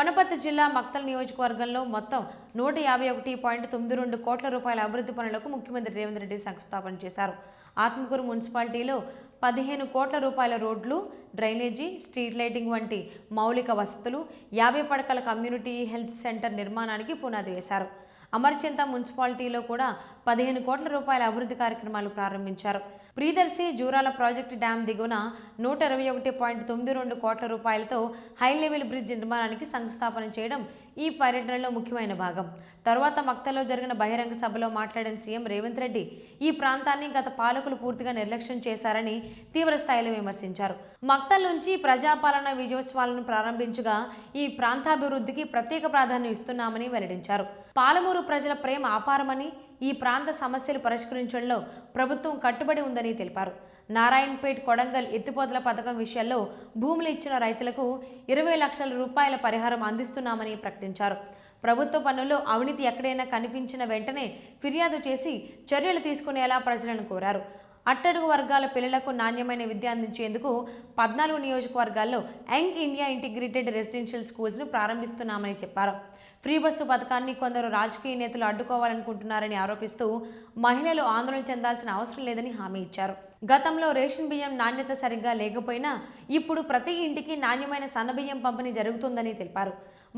వనపర్తి జిల్లా మక్తల్ నియోజకవర్గంలో మొత్తం నూట యాభై ఒకటి పాయింట్ తొమ్మిది రెండు కోట్ల రూపాయల అభివృద్ధి పనులకు ముఖ్యమంత్రి రేవంత్ రెడ్డి శంకుస్థాపన చేశారు. ఆత్మకూరు మున్సిపాలిటీలో పదిహేను కోట్ల రూపాయల రోడ్లు డ్రైనేజీ స్ట్రీట్ లైటింగ్ వంటి మౌలిక వసతులు యాభై పడకల కమ్యూనిటీ హెల్త్ సెంటర్ నిర్మాణానికి పునాది వేశారు. అమర్చింత మున్సిపాలిటీలో కూడా పదిహేను కోట్ల రూపాయల అభివృద్ధి కార్యక్రమాలు ప్రారంభించారు. ప్రియదర్శి జూరాల ప్రాజెక్టు డ్యాం దిగువన నూట ఇరవై ఒకటి పాయింట్ తొమ్మిది రెండు కోట్ల రూపాయలతో హై లెవెల్ బ్రిడ్జ్ నిర్మాణానికి శంకుస్థాపన చేయడం ఈ పర్యటనలో ముఖ్యమైన భాగం. తరువాత మక్తలో జరిగిన బహిరంగ సభలో మాట్లాడిన సీఎం రేవంత్ రెడ్డి ఈ ప్రాంతాన్ని గత పాలకులు పూర్తిగా నిర్లక్ష్యం చేశారని తీవ్ర స్థాయిలో విమర్శించారు. మక్తల్ నుంచి ప్రజాపాలన విజయోత్సవాలను ప్రారంభించగా ఈ ప్రాంతాభివృద్ధికి ప్రత్యేక ప్రాధాన్యం ఇస్తున్నామని వెల్లడించారు. పాలమూరు ప్రజల ప్రేమ అపారమని ఈ ప్రాంత సమస్యలు పరిష్కరించడంలో ప్రభుత్వం కట్టుబడి ఉందని తెలిపారు. నారాయణపేట్ కొడంగల్ ఎత్తిపోతల పథకం విషయంలో భూములు ఇచ్చిన రైతులకు ఇరవై లక్షల రూపాయల పరిహారం అందిస్తున్నామని ప్రకటించారు. ప్రభుత్వ పనుల్లో అవినీతి ఎక్కడైనా కనిపించిన వెంటనే ఫిర్యాదు చేసి చర్యలు తీసుకునేలా ప్రజలను కోరారు. అట్టడుగు వర్గాల పిల్లలకు నాణ్యమైన విద్య అందించేందుకు పద్నాలుగు నియోజకవర్గాల్లో యంగ్ ఇండియా ఇంటిగ్రేటెడ్ రెసిడెన్షియల్ స్కూల్స్ను ప్రారంభిస్తున్నామని చెప్పారు. ఫ్రీ బస్సు పథకాన్ని కొందరు రాజకీయ నేతలు అడ్డుకోవాలనుకుంటున్నారని ఆరోపిస్తూ మహిళలు ఆందోళన చెందాల్సిన అవసరం లేదని హామీ ఇచ్చారు. గతంలో రేషన్ బియ్యం నాణ్యత సరిగ్గా లేకపోయినా ఇప్పుడు ప్రతి ఇంటికి నాణ్యమైన సన్నబియ్యం పంపిణీ జరుగుతుందని తెలిపారు.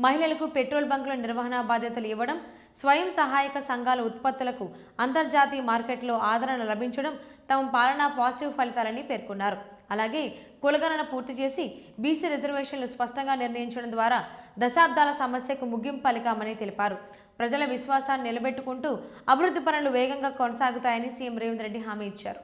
మహిళలకు పెట్రోల్ బంకుల నిర్వహణ బాధ్యతలు ఇవ్వడం స్వయం సహాయక సంఘాల ఉత్పత్తులకు అంతర్జాతీయ మార్కెట్లో ఆదరణ లభించడం తమ పాలన పాజిటివ్ ఫలితాలని పేర్కొన్నారు. అలాగే కులగణన పూర్తి చేసి బీసీ రిజర్వేషన్లు స్పష్టంగా నిర్ణయించడం ద్వారా దశాబ్దాల సమస్యకు ముగింపు పలికామని తెలిపారు. ప్రజల విశ్వాసాన్ని నిలబెట్టుకుంటూ అభివృద్ధి పనులు వేగంగా కొనసాగుతాయని సీఎం రేవంత్ రెడ్డి హామీ ఇచ్చారు.